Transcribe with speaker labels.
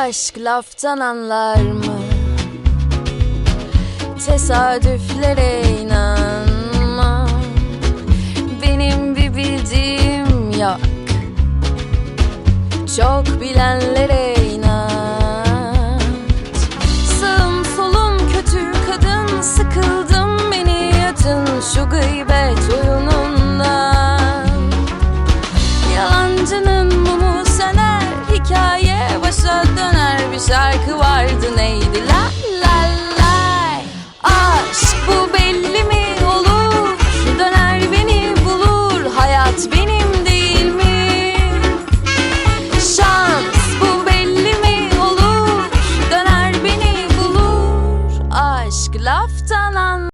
Speaker 1: aşk laftan anlar mı? Tesadüflere inanma. Benim bir bildiğim yok. Çok bilenlere inan Sağım solum kötü kadın Sıkıldım beni yatın şu gıybet oyunundan Yalancının mumu söner hikaye şarkı vardı neydi? La la la. Aşk bu belli mi olur? Döner beni bulur. Hayat benim değil mi? Şans bu belli mi olur? Döner beni bulur. Aşk laftan anlar.